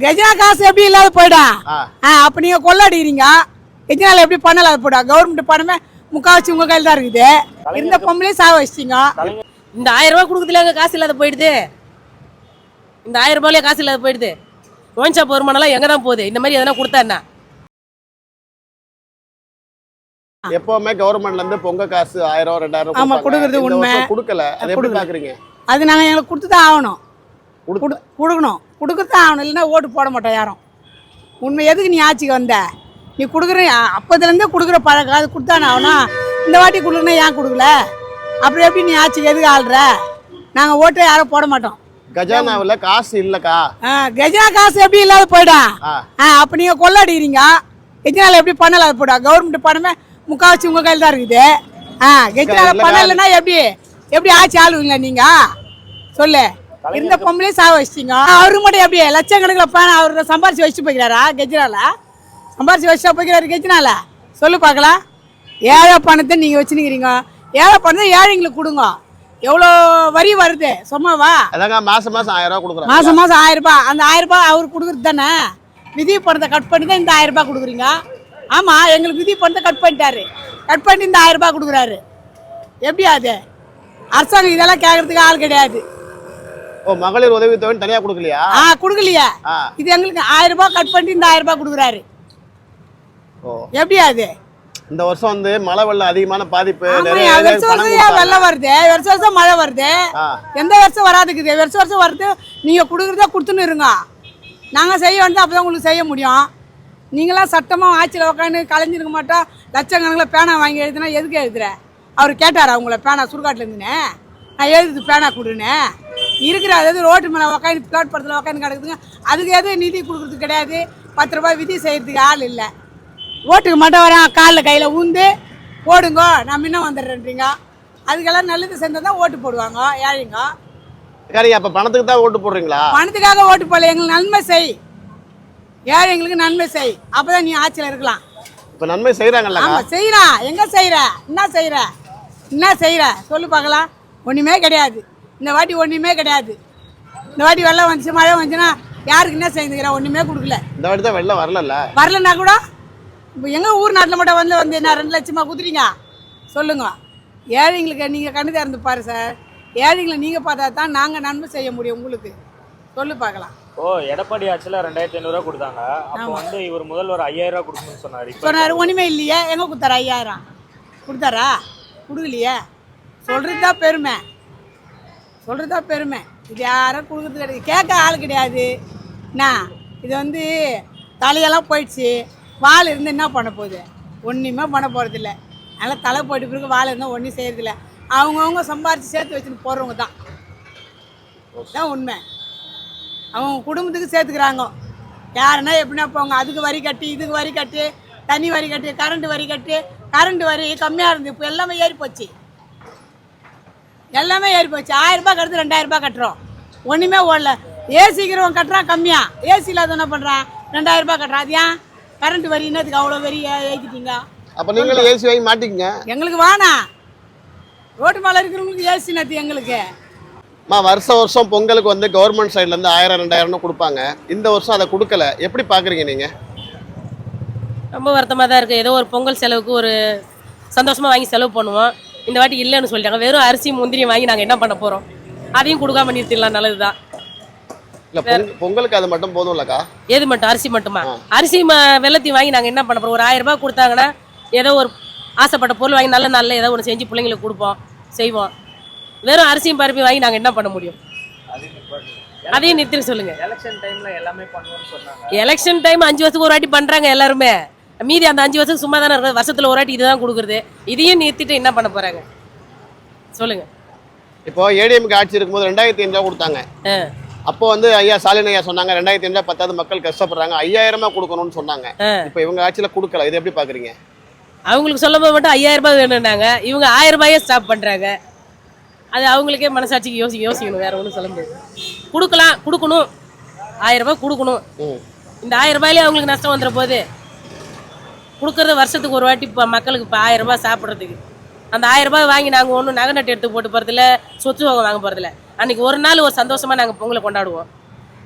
கஜா காசு எப்படி இல்லாத போயிடா? அப்போ நீங்கள் கொள்ளடிக்கிறீங்க. கஜனால எப்படி பண்ண இல்லாத போயிடா? கவர்மெண்ட் பணமே முக்கால்வாசி உங்கள் கையில் தான் இருக்குது. இருந்த பொம்பளையும் சாக வச்சிட்டீங்க. இந்த ஆயிரம் ரூபாய் கொடுக்குறதுல எங்க காசு இல்லாத போயிடுது? இந்த ஆயிரம் ரூபாயிலே காசு இல்லாத போயிடுது. ஒயின் ஷாப் வருமானம்லாம் எங்க தான் போகுது? இந்த மாதிரி எதனா கொடுத்தா என்ன? எப்பவுமே கவர்மெண்ட்ல இருந்து பொங்க காசு ஆயிரம் ரெண்டாயிரம் ஆமா. கொடுக்கறது உண்மை. கொடுக்கல. அதை எப்படி. பாக்குறீங்க? அது நாங்கள் எங்களுக்கு கொடுத்து தான் ஆகணும். கொடுக்கணும். கொடுக்கறது தான் ஆகணும். இல்லைன்னா ஓட்டு போட மாட்டோம் யாரும். உண்மை எதுக்கு நீ ஆட்சிக்கு வந்த? நீ கொடுக்குற அப்போதுலேருந்தே கொடுக்குற பழக்கம் அது கொடுத்தானே ஆகணும். இந்த வாட்டி கொடுக்கணும் ஏன் கொடுக்கல? அப்புறம் எப்படி நீ ஆட்சிக்கு எதுக்கு ஆள்ற? நாங்கள் ஓட்டை யாரும் போட மாட்டோம். கஜானாவுல காசு இல்லக்கா. ஆ, கஜனா காசு எப்படி இல்லாத போயிடா ஆ. அப்போ நீங்கள் கொள்ளடிக்கிறீங்க. கஜனால எப்படி பண்ண இல்லாத போயிடா கவர்மெண்ட் பணமே முக்கால்வாசி உங்கள் கையில் தான் இருக்குது. ஆ கஜனால இல்லக்கா. பணம் இல்லைன்னா எப்படி? எப்படி ஆட்சி ஆளுவீங்களா நீங்க? சொல்லு. இருந்த பொம்பளையும் சாக வச்சிட்டீங்க. அவரு மட்டும் எப்படி லட்சக்கணக்கில் பணம் அவர் சம்பாரிச்சு வச்சுட்டு போய்க்கிறாரா கெஜ்னால சம்பாரிச்சு வச்சுட்டா போய்க்கிறாரு கெஜ்னால சொல்லு பார்க்கலாம். ஏழை பணத்தை நீங்கள் வச்சுருக்கிறீங்க ஏழை பணத்தை ஏழைங்களுக்கு கொடுங்க. எவ்வளோ வரி வருது? சும்மாவா அதாங்க மாசம் மாசம் ஆயிரம் ரூபாய் கொடுக்குறாங்க. மாதம் மாதம் ஆயிரம் ரூபாய். அந்த ஆயிரம் ரூபாய் அவர் கொடுக்குறது தானே? விதி பணத்தை கட் பண்ணி தான் இந்த ஆயிரம் ரூபாய் கொடுக்குறீங்க. ஆமாம் எங்களுக்கு விதி பணத்தை கட் பண்ணிட்டாரு. கட் பண்ணி இந்த ஆயிரம் ரூபாய் கொடுக்குறாரு. எப்படி அது? அரசாங்கம் இதெல்லாம் கேட்கறதுக்கு ஆள் கிடையாது. ஓ மகளிர் உதவி தொகை தனியா கொடுக்கலையா? ஆ கொடுக்கலையே. இது எங்களுக்கு ஆயிரம் ரூபாய் கட் பண்ணி இந்த ஆயிரம் ரூபாய் கொடுக்குறாரு. ஓ. எப்படி அது? இந்த வருஷம் வந்து மழை வெள்ளம் அதிகமான பாதிப்பு வருஷம் வருஷம். வெள்ளம் வருது? வருஷம் வருஷம் மழை வருது. எந்த வருஷம் வராதுக்குது? வருஷம் வருஷம் வருது. நீங்கள் கொடுக்குறதா கொடுத்துன்னு இருங்க. நாங்கள் செய்ய வந்து அப்போ தான் உங்களுக்கு செய்ய முடியும். நீங்களாம் சட்டமாக ஆட்சியில் உட்காந்து கலைஞ்சிருக்க மாட்டோம் லட்சக்கணக்கில் பேனா வாங்கி எழுதுனா எதுக்கு எழுதுற? அவர் கேட்டாரா உங்களை பேனா சுடுகாட்டில் இருந்துன்னு? நான் எழுதுது பேனா கொடுன்னு. இருக்கிற அதாவது ரோட்டு மேலே உட்காந்து பிளாட்பாரத்தில் உட்காந்து கிடக்குதுங்க. அதுக்கு எதுவும் நிதி கொடுக்குறது கிடையாது. பத்து ரூபாய் விதி செய்யறதுக்கு ஆள் இல்லை. ஓட்டுக்கு மட்டும் வரேன். காலில் கையில் ஊந்து போடுங்க. நான் முன்ன வந்துடுறேன்றீங்க. அதுக்கெல்லாம் நல்லது செஞ்சால் தான் ஓட்டு போடுவாங்க. ஏழைங்க. சரிங்க அப்ப பணத்துக்கு தான் ஓட்டு போடுறீங்களா? பணத்துக்காக ஓட்டு போடல. எங்களுக்கு நன்மை செய். ஏழைங்களுக்கு நன்மை செய். அப்பதான் நீ ஆட்சியில் இருக்கலாம். இப்ப நன்மை செய்யறாங்கல்ல ஆமா செய்யறான் எங்க செய்யற என்ன செய்யற என்ன செய்யற சொல்லு பார்க்கலாம். ஒண்ணுமே கிடையாது. இந்த வாட்டி ஒண்ணுமே கிடையாது. இந்த வாட்டி வெள்ளம் வந்துச்சு மழை வந்துச்சுன்னா யாருக்கு என்ன செய்யுங்கிறா ஒண்ணுமே கொடுக்கல. இந்த வாட்டி தான் வெள்ளம் வரலல்ல? வரலன்னா கூட இப்போ எங்கள் ஊர் நாட்டில் மட்டும் வந்து வந்து என்ன ரெண்டு லட்சமா குத்துறீங்க? சொல்லுங்க. ஏழைங்களுக்கு நீங்கள் கண்ணு திறந்து பாரு சார். ஏழைங்களை நீங்கள் பார்த்தா தான் நாங்கள் நன்மை செய்ய முடியும் உங்களுக்கு. சொல்லு பார்க்கலாம். ஓ எடப்பாடி ஆட்சியில் ரெண்டாயிரத்தி ஐநூறுரூவா கொடுத்தாங்க. அப்போ வந்து இவர் முதல்வர் ஐயாயிரம் ரூபா கொடுக்கணும்னு சொன்னார். இப்போ சொன்னார் ஒன்றுமே இல்லையே. எங்கே கொடுத்தாரா ஐயாயிரம்? கொடுத்தாரா? கொடுக்கலையே. சொல்கிறது தான் பெருமை. சொல்கிறது தான் பெருமை. இது யாரும் கொடுக்குறது கிடையாது. கேட்க ஆள் கிடையாது. என்ன? இது வந்து தலையெல்லாம் போயிடுச்சு. வால் இருந்து என்ன பண்ண போகுது? ஒன்றுமே பண்ண போகிறதில்ல அதனால் தலை போயிட்டு பிறகு வால் இருந்தால் ஒன்றும் செய்கிறதில்ல அவங்கவுங்க சம்பாரித்து சேர்த்து வச்சுட்டு போகிறவங்க தான். தான் உண்மை. அவங்க குடும்பத்துக்கு சேர்த்துக்கிறாங்க. யாருன்னா எப்படின்னா போங்க அதுக்கு வரி கட்டி இதுக்கு வரி கட்டி தனி வரி கட்டி கரண்ட் வரி கட்டி கரண்ட் வரி கம்மியாக இருந்து இப்போ எல்லாமே ஏறி போச்சு எல்லாமே ஏறி போச்சு. ஆயிரம் ரூபாய் கட்டுறது ரெண்டாயிரம் ரூபாய் கட்டுறோம். ஒன்றுமே ஓடல. ஏசிக்கிறவன் கட்டுறான் கம்மியாக ஏசி இல்லாத என்ன பண்ணுறான் ரெண்டாயிரம் ரூபாய் கட்டுறான். அது ஏன்? கரண்ட் வரி என்னத்துக்கு அவ்வளோ வரி ஏ- ஏத்திட்டீங்க? அப்ப நீங்களும் ஏசி வாங்கி மாட்டிக்கங்க. எங்களுக்கு வேணாம் ரோட்டு மேலே இருக்கிறவங்களுக்கு ஏசி நத்தி எங்களுக்கு? மா வருஷம் வருஷம் பொங்கலுக்கு வந்து கவர்மெண்ட் சைடுல இருந்து ஆயிரம் ரெண்டாயிரம்னு கொடுப்பாங்க. இந்த வருஷம் அதை கொடுக்கல. எப்படி பாக்குறீங்க நீங்க? ரொம்ப வருத்தமாக தான் இருக்குது ஏதோ ஒரு பொங்கல் செலவுக்கு ஒரு சந்தோஷமாக வாங்கி செலவு பண்ணுவோம். இந்த வாட்டி இல்லைன்னு சொல்லிட்டாங்க. வெறும் அரிசி முந்திரி வாங்கி நாங்கள் என்ன பண்ண போகிறோம் அதையும் கொடுக்காம நிறுத்திடலாம். நல்லது தான் இல்ல பொங்க- பொங்கலுக்கு அது மட்டும் போதும்லக்கா? எது மட்டும்? அரிசி மட்டுமா? அரிசி ம வெள்ளத்தையும் வாங்கி நாங்கள் என்ன பண்ண போகிறோம் ஒரு ஆயிரம் ரூபாய் கொடுத்தாங்கன்னா ஏதோ ஒரு ஆசைப்பட்ட பொருள் வாங்கி நல்ல நல்ல ஏதோ ஒன்று செஞ்சு பிள்ளைங்களுக்கு கொடுப்போம் செய்வோம். வெறும் அரிசியும் பருப்பையும் வாங்கி நாங்கள் என்ன பண்ண முடியும்? அதையும் நிறுத்தி சொல்லுங்க. எலெக்ஷன் டைமில் எல்லாமே பண்ணுவோம்னு சொன்னாங்க. எலெக்ஷன் டைம் அஞ்சு வருஷத்துக்கு ஒரு வாட்டி பண்றாங்க எல்லாருமே. மீதி அந்த அஞ்சு வருஷத்துக்கு சும்மா தானே இருக்குது வருஷத்துல ஒரு வாட்டி இதுதான் கொடுக்குறது. இதையும் நிறுத்திட்டு என்ன பண்ண போறாங்க? சொல்லுங்க. இப்போ ஏடிஎம்க்கு ஆட்சி இருக்கும்போது ரெண்டாயிரத்தி ஐநூறு கொடுத்தாங்க. அப்போ வந்து ஐயா ஸ்டாலின் ஐயா சொன்னாங்க ரெண்டாயிரத்தி ஐநூறு பத்தாவது மக்கள் கஷ்டப்படுறாங்க ஐயாயிரமா கொடுக்கணும்னு சொன்னாங்க. இப்போ இவங்க ஆட்சியில கொடுக்கல இது எப்படி பாக்குறீங்க? அவங்களுக்கு சொல்லும் போது மட்டும் ஐயாயிரம் ரூபாய் வேணும்னாங்க. இவங்க ஆயிரம் ரூபாயே ஸ்டாப் பண்றாங்க. அது அவங்களுக்கே மனசாட்சிக்கு யோசி யோசிக்கணும் வேற ஒன்றும் சொல்ல முடியாது. கொடுக்கலாம் கொடுக்கணும். ஆயிரம் ரூபாய் கொடுக்கணும். இந்த ஆயிரம் ரூபாயிலே அவங்களுக்கு நஷ்டம் வந்துட போகுது கொடுக்கறது வருஷத்துக்கு ஒரு வாட்டி இப்போ மக்களுக்கு இப்போ ஆயிரம் ரூபாய் சாப்பிட்றதுக்கு. அந்த ஆயிரம் ரூபாய் வாங்கி நாங்கள் ஒன்றும் நகை நட்டு எடுத்து போட்டு போகிறதில்ல சொத்து வாங்க வாங்க போகிறதில்ல அன்னைக்கு ஒரு நாள் ஒரு சந்தோஷமாக நாங்கள் பொங்கலை கொண்டாடுவோம்.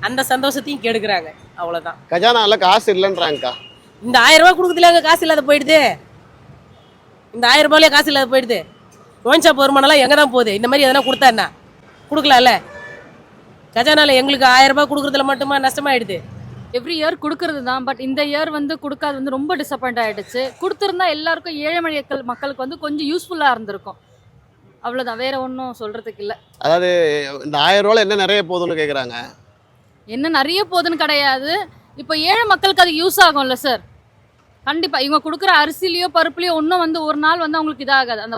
அந்த சந்தோஷத்தையும் கெடுக்குறாங்க. அவ்வளவுதான். கஜானால காசு இல்லைன்றாங்கக்கா. இந்த ஆயிரம் ரூபாய் கொடுக்குறதுல எங்க காசு இல்லாத போயிடுது? இந்த ஆயிரம் ரூபாயிலே காசு இல்லாத போயிடுது. ஷாப் வருமானம்லாம் எங்க தான் போகுது? இந்த மாதிரி எதனா கொடுத்தா என்ன கொடுக்கலாம்ல? கஜானால எங்களுக்கு ஆயிரம் ரூபாய் கொடுக்குறதுல மட்டுமா நஷ்டமாயிடுது? எவ்ரி இயர் கொடுக்கறது தான் பட் இந்த இயர் வந்து கொடுக்காது வந்து ரொம்ப டிசப்பாயிண்ட் ஆயிடுச்சு. கொடுத்துருந்தா எல்லாருக்கும் ஏழை மக்கள் மக்களுக்கு வந்து கொஞ்சம் யூஸ்ஃபுல்லாக இருந்திருக்கும். அவ்வளோதான் வேற ஒன்றும் சொல்றதுக்கு இல்லை. அதாவது இந்த ஆயிரம் ரூபாயில என்ன நிறைய போகுதுன்னு கேக்குறாங்க? என்ன நிறைய போகுதுன்னு கிடையாது. இப்போ ஏழை மக்களுக்கு அது யூஸ் ஆகும்ல சார் கண்டிப்பா. இவங்க கொடுக்குற அரிசிலையோ பருப்புலையோ ஒன்றும் வந்து ஒரு நாள் வந்து அவங்களுக்கு இதாகாது. அந்த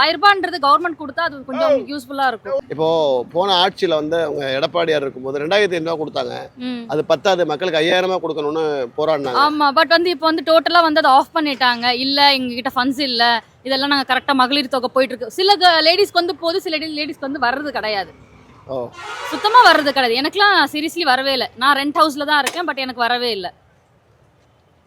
ஆயிரம் ரூபான்றது கவர்மெண்ட் கொடுத்தா அது கொஞ்சம் அவங்களுக்கு யூஸ்ஃபுல்லாக இருக்கும். இப்போ போன ஆட்சியில வந்து அவங்க எடப்பாடியார் இருக்கும்போது ரெண்டாயிரத்தி ஐநூறுவா கொடுத்தாங்க. அது பத்தாது மக்களுக்கு ஐயாயிரமா கொடுக்கணும்னு போராடினாங்க. ஆமா பட் வந்து இப்போ வந்து டோட்டலா வந்து அதை ஆஃப் பண்ணிட்டாங்க. இல்ல எங்க கிட்ட ஃபண்ட்ஸ் இல்ல. இதெல்லாம் நாங்க கரெக்டா மகளிர் தொகை போயிட்டு இருக்கு சில லேடிஸ்க்கு வந்து போகுது சில லேடிஸ்க்கு வந்து வர்றது கிடையாது. சுத்தமா வர்றது கிடையாது. எனக்குலாம் சீரியஸ்லி வரவே இல்லை. நான் ரெண்ட் ஹவுஸ்ல தான் இருக்கேன் பட் எனக்கு வரவே இல்லை.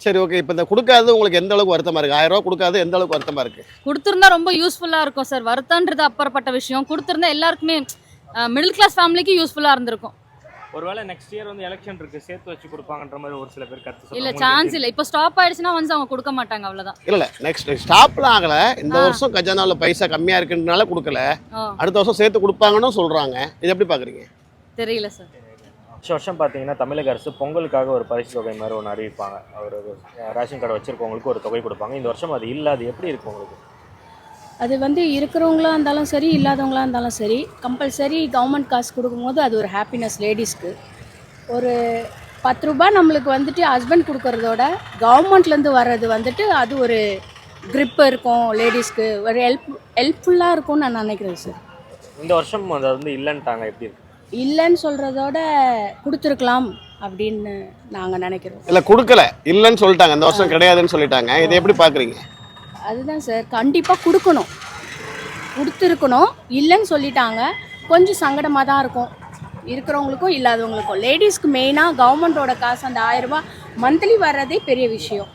சரி ஓகே இப்போ இந்த கொடுக்காதது உங்களுக்கு எந்த அளவுக்கு வருத்தமா இருக்கு? ஆயிரம் ரூபாய் கொடுக்காது எந்த அளவுக்கு வருத்தமா இருக்கு? கொடுத்துருந்தா ரொம்ப யூஸ்ஃபுல்லா இருக்கும் சார் வருத்தன்றது அப்புறப்பட்ட விஷயம். கொடுத்துருந்தா எல்லாருக்குமே மிடில் கிளாஸ் ஃபேமிலிக்கு யூஸ்ஃபுல்லா இருந்திருக்கும். ஒருவேளை நெக்ஸ்ட் இயர் வந்து எலெக்ஷன் இருக்கு சேர்த்து வச்சு கொடுப்பாங்கன்ற மாதிரி ஒரு சில பேர் கருத்து இல்ல சொல்றாங்க. சான்ஸ் இல்ல. இப்போ ஸ்டாப் ஆயிடுச்சுன்னா வந்து அவங்க கொடுக்க மாட்டாங்க அவ்வளவுதான். இல்ல இல்ல. நெக்ஸ்ட் ஸ்டாப்லாம் ஆகல. இந்த. வருஷம் கஜானால பைசா கம்மியா இருக்குன்றனால கொடுக்கல. அடுத்த வருஷம் சேர்த்து கொடுப்பாங்கன்னு சொல்றாங்க. இது எப்படி பாக்குறீங்க? தெரியல சார் வருஷம் வருஷம் பார்த்தீங்கன்னா தமிழக அரசு பொங்கலுக்காக ஒரு பரிசு தொகை மாதிரி ஒன்று அறிவிப்பாங்க. ஒரு ரேஷன் கார்டு வச்சிருக்கவங்களுக்கு ஒரு தொகை கொடுப்பாங்க. இந்த வருஷம் அது இல்ல அது எப்படி இருக்கு உங்களுக்கு? அது வந்து இருக்கிறவங்களா இருந்தாலும் சரி இல்லாதவங்களா இருந்தாலும் சரி கம்பல்சரி கவர்மெண்ட் காசு கொடுக்கும்போது அது ஒரு ஹாப்பினஸ் லேடிஸ்க்கு ஒரு பத்து ரூபாய் நம்மளுக்கு வந்துட்டு ஹஸ்பண்ட் கொடுக்கறதோட கவர்மெண்ட்லேருந்து வர்றது வந்துட்டு அது ஒரு grip இருக்கும் லேடிஸ்க்கு ஒரு ஹெல்ப் ஹெல்ப்ஃபுல்லாக இருக்கும்னு நான் நினைக்கிறேன் சார் இந்த வருஷம் அது வந்து இல்லைன்ட்டாங்க எப்படி இருக்கு? இல்லைன்னு சொல்கிறதோட கொடுத்துருக்கலாம் அப்படின்னு நாங்கள் நினைக்கிறோம். இல்ல கொடுக்கல. இல்லைன்னு சொல்லிட்டாங்க. இந்த வருஷம் கிடையாதுன்னு சொல்லிட்டாங்க. இதை எப்படி பாக்குறீங்க? அதுதான் சார். கண்டிப்பாக கொடுக்கணும். கொடுத்துருக்கணும். இல்லைன்னு சொல்லிட்டாங்க. கொஞ்சம் சங்கடமாக தான் இருக்கும். இருக்கிறவங்களுக்கும் இல்லாதவங்களுக்கும். லேடிஸ்க்கு மெயினாக கவர்மெண்ட்டோட காசு அந்த ஆயிரரூபா மந்த்லி வர்றதே பெரிய விஷயம்.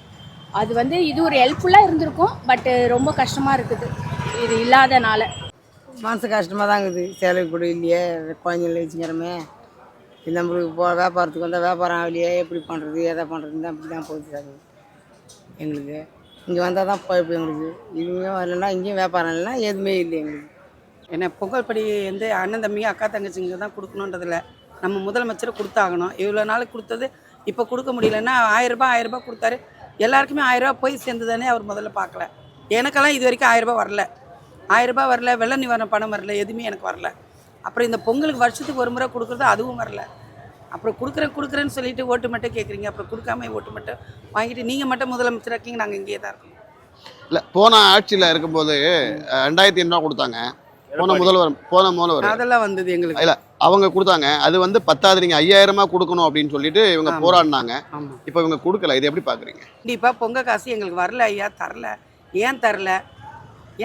அது வந்து இது ஒரு ஹெல்ப்ஃபுல்லாக இருந்திருக்கும் பட்டு ரொம்ப கஷ்டமாக இருக்குது. இது இல்லாதனால. மனசு கஷ்டமாக தான் இருக்குது. சேலை கூட இல்லையே குழந்தைங்கள வச்சுக்கிறோமே நம்மளுக்கு போ வியாபாரத்துக்கு வந்தால் வியாபாரம் ஆகலையே எப்படி பண்ணுறது எதை பண்ணுறதுன்னு தான் அப்படி தான் போகுது சார். எங்களுக்கு. இங்கே வந்தால் தான் போய்ப்பு எங்களுக்கு. இங்கேயும் வரலன்னா இங்கேயும் வியாபாரம் இல்லைன்னா எதுவுமே இல்லை எங்களுக்கு. என்ன பொங்கல் படி வந்து அண்ணன் தம்பிங்க அக்கா தங்கச்சிங்க தான் கொடுக்கணுன்றதில்ல. நம்ம முதலமைச்சர் கொடுத்தாகணும். இவ்வளோ நாள் கொடுத்தது இப்போ கொடுக்க முடியலன்னா ஆயிரரூபா ஆயிரரூபா கொடுத்தாரு. எல்லாருக்குமே ஆயிரரூபா போய் சேர்ந்து தானே அவர் முதல்ல பார்க்கல. எனக்கெல்லாம் இது வரைக்கும் ஆயிரரூபா வரல. ஆயிரம் ரூபாய் வரல வெள்ள நிவாரண பணம் வரல எதுவுமே எனக்கு வரல. அப்புறம் இந்த பொங்கலுக்கு வருஷத்துக்கு ஒரு முறை கொடுக்குறது அதுவும் வரல. அப்புறம் கொடுக்குறேன் கொடுக்குறேன்னு சொல்லிட்டு ஓட்டு மட்டும் கேட்குறீங்க அப்புறம் கொடுக்காம ஓட்டு மட்டும் வாங்கிட்டு நீங்கள் மட்டும் முதலமைச்சர் இருக்கீங்க நாங்கள் இங்கேயே தான் இருக்கோம். இல்ல போன ஆட்சியில இருக்கும்போது ரெண்டாயிரத்தி ஐநூறுவா கொடுத்தாங்க. போன முதல்வர் போன முதல்வர். அதெல்லாம் வந்தது எங்களுக்கு. இல்ல அவங்க கொடுத்தாங்க. அது வந்து பத்தாவது நீங்க ஐயாயிரமா கொடுக்கணும் அப்படின்னு சொல்லிட்டு இவங்க. போராடினாங்க. இப்போ இவங்க கொடுக்கல. இது எப்படி பாக்குறீங்க? கண்டிப்பாக பொங்க காசு எங்களுக்கு வரல ஐயா தரல. ஏன் தரல?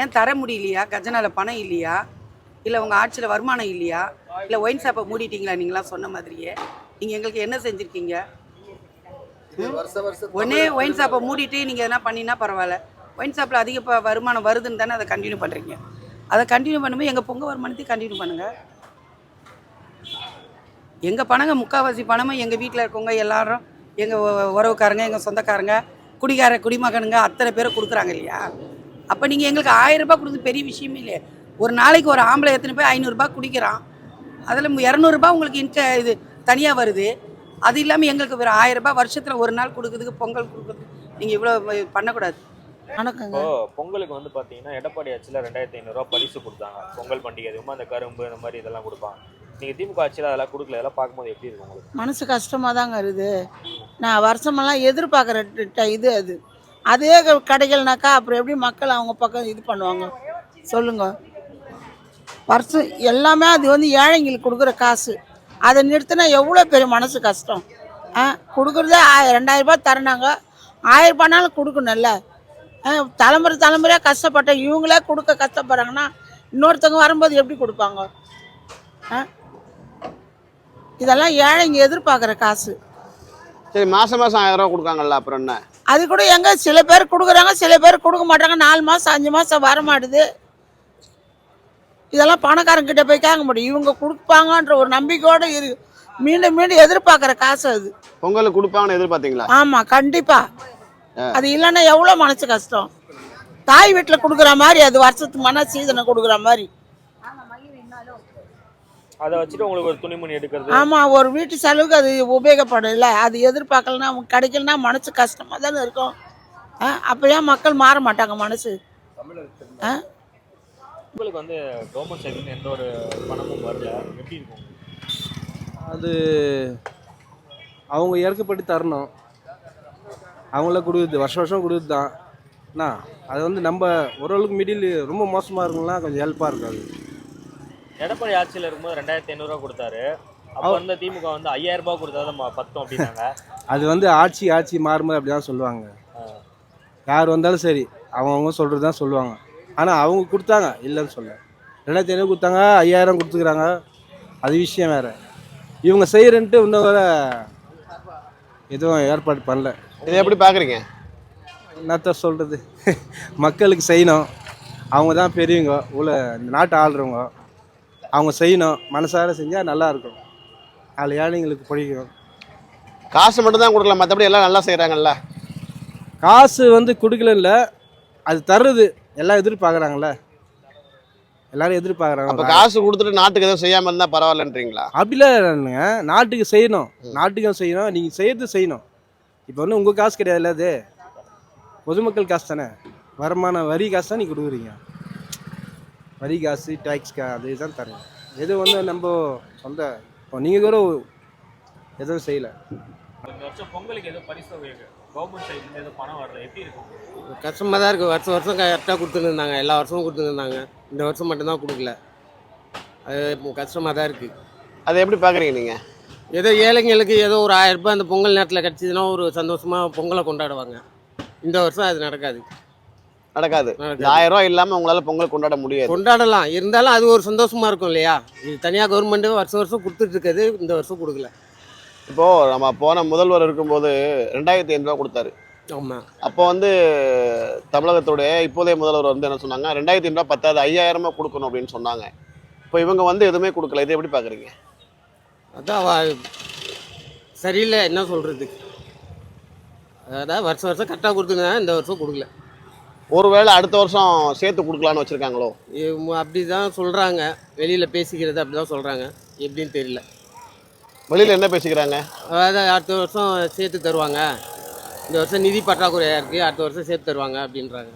ஏன் தர முடியலையா? கஜனால பணம் இல்லையா? இல்லை உங்கள் ஆட்சியில் வருமானம் இல்லையா? இல்லை ஒயின் ஷாப்பை மூடிட்டீங்களா நீங்களாம் சொன்ன மாதிரியே? நீங்கள் எங்களுக்கு என்ன செஞ்சுருக்கீங்க? ஒன்னே ஒயின் ஷாப்பை மூடிட்டு நீங்கள் எதனா பண்ணினா பரவாயில்ல. ஒயின் ஷாப்பில் அதிக வருமானம் வருதுன்னு தானே அதை கண்டினியூ பண்ணுறீங்க அதை கண்டினியூ பண்ணும்போது எங்கள் பொங்க வருமானத்தையும் கண்டினியூ பண்ணுங்கள் எங்கள் பணங்க முக்கால்வாசி பணமும் எங்கள் வீட்டில் இருக்கவங்க எல்லாரும் எங்கள் உறவுக்காரங்க எங்கள் சொந்தக்காரங்க குடிகார குடிமகனுங்க அத்தனை பேரை கொடுக்குறாங்க இல்லையா? அப்போ நீங்கள் எங்களுக்கு ஆயிரம் ரூபாய் கொடுக்குறது பெரிய விஷயமே இல்லையே. ஒரு நாளைக்கு ஒரு ஆம்பளை எத்தனை பேர் ஐநூறுரூபா குடிக்கிறான். அதில் இரநூறுபா உங்களுக்கு இன்க இது தனியாக வருது. அது இல்லாமல் எங்களுக்கு ஒரு ஆயிரம் ரூபாய் வருஷத்தில் ஒரு நாள் கொடுக்குறதுக்கு பொங்கல் கொடுக்குறதுக்கு நீங்கள் இவ்வளோ பண்ணக்கூடாது. வணக்கங்க. பொங்கலுக்கு வந்து பாத்தீங்கன்னா எடப்பாடி ஆட்சியில் ரெண்டாயிரத்தி ஐநூறுரூவா பரிசு கொடுத்தாங்க. பொங்கல் பண்டிகை அதுவும் அந்த கரும்பு இந்த மாதிரி இதெல்லாம் கொடுப்பாங்க. நீங்க திமுக ஆட்சியில் அதெல்லாம் கொடுக்கல இதெல்லாம் பார்க்கும்போது எப்படி இருக்கும் உங்களுக்கு? மனசு கஷ்டமாக தாங்க இருக்குது நான் வருஷமெல்லாம் எதிர்பார்க்குற இது அது. அதே கிடைக்கலனாக்கா அப்புறம் எப்படி மக்கள் அவங்க பக்கம் இது பண்ணுவாங்க? சொல்லுங்க. வருஷம் எல்லாமே அது வந்து ஏழைங்களுக்கு கொடுக்குற காசு. அதை நிறுத்தினா எவ்வளோ பெரிய மனசு கஷ்டம்? ஆ கொடுக்குறதே ரெண்டாயிரரூபா ரெண்டாயிரம் ரூபாய் தரணாங்க ஆயிரம் கொடுக்கணும்ல. ஆ, தலைமுறை தலைமுறையாக கஷ்டப்பட்ட இவங்களே கொடுக்க கஷ்டப்படுறாங்கன்னா இன்னொருத்தவங்க வரும்போது எப்படி கொடுப்பாங்க? ஆ இதெல்லாம் ஏழைங்க எதிர்பார்க்குற காசு. சரி மாதம் மாதம் ஆயிரம் ரூபா கொடுக்காங்கல்ல அப்புறம் என்ன? அது கூட எங்க சில பேர் கொடுக்குறாங்க சில பேர் கொடுக்க மாட்டாங்க. நாலு மாதம் அஞ்சு மாதம் வர மாட்டுது இதெல்லாம் பணக்காரங்கிட்ட போய் கேட்க முடியும். இவங்க கொடுப்பாங்கன்ற ஒரு நம்பிக்கையோடு இரு மீண்டும் மீண்டும் எதிர்பார்க்குற காசு அது. பொங்கலுக்கு கொடுப்பாங்கன்னு எதிர்பார்த்தீங்களா? ஆமா கண்டிப்பா. அது இல்லைன்னா எவ்வளோ மனசு கஷ்டம்? தாய் வீட்டில் கொடுக்குற மாதிரி அது வருஷத்துக்கு மன சீதனை கொடுக்குற மாதிரி. அதை வச்சுட்டு உங்களுக்கு ஒரு துணிமணி எடுக்கிறது. ஆமா ஒரு வீட்டு செலவுக்கு அது உபயோகப்படல அது எதிர்பார்க்கலன்னா அவங்க கிடைக்கலன்னா மனசு கஷ்டமா தானே இருக்கும். ஆ, அப்ப ஏன் மக்கள் மாற மாட்டாங்க மனசு. ஆ? உங்களுக்கு வந்து கவர்மெண்ட் சைட்லேருந்து எந்த ஒரு பணமும் வரல. எப்படி இருக்கும்? அது அவங்க இறக்கப்பட்டு தரணும். அவங்கள கொடுக்குறது வருஷம் வருஷம் கொடுக்குறது தான் என்ன? அது வந்து நம்ம ஓரளவுக்கு மிடில் ரொம்ப மோசமாக இருக்குங்களா கொஞ்சம் ஹெல்ப்பாக இருக்காது. எடப்பாடி ஆட்சியில் இருக்கும்போது ரெண்டாயிரத்தி ஐநூறுரூவா கொடுத்தாரு. அப்போ வந்து திமுக வந்து ஐயாயிரம் ரூபாய் கொடுத்தா தான் பத்தும் அப்படின்னாங்க. அது வந்து ஆட்சி ஆட்சி மாறும்போது அப்படி தான் சொல்லுவாங்க யார் வந்தாலும் சரி அவங்கவுங்க சொல்கிறது தான் சொல்லுவாங்க. ஆனால் அவங்க கொடுத்தாங்க இல்லைன்னு சொல்ல ரெண்டாயிரத்தி ஐநூறு கொடுத்தாங்க ஐயாயிரம் கொடுத்துக்கிறாங்க. அது விஷயம் வேறு. இவங்க செய்கிறன்ட்டு இன்னும் வர எதுவும் ஏற்பாடு பண்ணல. இதை எப்படி பார்க்குறீங்க என்னத்த சொல்கிறது மக்களுக்கு செய்யணும். அவங்க தான் பெரியவங்க உள்ள இந்த நாட்டை ஆள்றவங்க. அவங்க செய்யணும் மனசார செஞ்சால் நல்லா இருக்கும் அதில் ஏழைங்களுக்கு பிடிக்கும். காசு மட்டும் தான் கொடுக்கல மற்றபடி எல்லாம் நல்லா செய்கிறாங்கல்ல காசு வந்து கொடுக்கல அது தர்றது எல்லாம் எதிர்பார்க்குறாங்கல்ல. எல்லாரும் அப்போ எதிர்பார்க்குறாங்க காசு கொடுத்துட்டு நாட்டுக்கு எதுவும் செய்யாமல் இருந்தால் பரவாயில்லன்றீங்களா? அப்படிலாம் இல்லைங்க. நாட்டுக்கு செய்யணும். நாட்டுக்கும் செய்யணும். நீங்கள் செய்யறது செய்யணும். இப்போ வந்து உங்கள் காசு கிடையாதுல்ல அது? பொதுமக்கள் காசு தானே? வருமான வரி காசு தான் நீங்கள் கொடுக்குறீங்க. வரி காசு டேக்ஸ் கா அது தான் தரீங்க எது வந்து நம்ம சொந்த இப்போ நீங்கள் கூட எதுவும் செய்யலை. இந்த வருஷம் பொங்கலுக்கு எதுவும் பரிசு கவர்மெண்ட் சைட்லேருந்து எதுவும் பணம் வரல எப்படி இருக்கும் கஷ்டமாக தான் இருக்குது வருஷம் வருஷம் கரெக்டாக கொடுத்துன்னு இருந்தாங்க. எல்லா வருஷமும் கொடுத்துன்னு இருந்தாங்க. இந்த வருஷம் மட்டும்தான் கொடுக்கல. அது இப்போ கஷ்டமாக தான் இருக்குது அதை எப்படி பார்க்குறீங்க நீங்கள் ஏதோ ஏழைங்களுக்கு ஏதோ ஒரு ஆயிரம் ரூபாய் அந்த பொங்கல் நேரத்தில் கிடச்சிதுன்னா ஒரு சந்தோஷமாக பொங்கலை கொண்டாடுவாங்க. இந்த வருஷம் அது நடக்காது. நடக்காது. ஆயிரம் ரூபாய் இல்லாமல் உங்களால் பொங்கல் கொண்டாட முடியாது. கொண்டாடலாம். இருந்தாலும் அது ஒரு சந்தோஷமாக இருக்கும் இல்லையா? இது தனியாக கவர்மெண்ட்டு வருஷம் வருஷம் கொடுத்துட்டு இருக்குது இந்த வருஷம் கொடுக்கல. இப்போது நம்ம போன முதல்வர் இருக்கும்போது ரெண்டாயிரத்தி ஐநூறுரூவா கொடுத்தாரு. ஆமாம் அப்போ வந்து தமிழகத்துடைய இப்போதைய முதல்வர் வந்து என்ன சொன்னாங்க ரெண்டாயிரத்தி ஐநூறுரூவா பத்தாது ஐயாயிரமா கொடுக்கணும் அப்படின்னு சொன்னாங்க. இப்போ இவங்க வந்து எதுவுமே கொடுக்கல. இதை எப்படி பார்க்குறீங்க? அதான் சரியில்லை என்ன சொல்கிறது அதான் வருஷம் வருஷம் கரெக்டாக கொடுத்துங்க இந்த வருஷம் கொடுக்கல. ஒருவேளை அடுத்த வருஷம் சேர்த்து கொடுக்கலான்னு வச்சுருக்காங்களோ? அப்படி தான் சொல்கிறாங்க வெளியில் பேசிக்கிறது அப்படி தான் சொல்கிறாங்க எப்படின்னு தெரியல. வெளியில் என்ன பேசிக்கிறாங்க? அதாவது அடுத்த வருஷம் சேர்த்து தருவாங்க. இந்த வருஷம் நிதி பற்றாக்குறையாக இருக்குது அடுத்த வருஷம் சேர்த்து தருவாங்க அப்படின்றாங்க.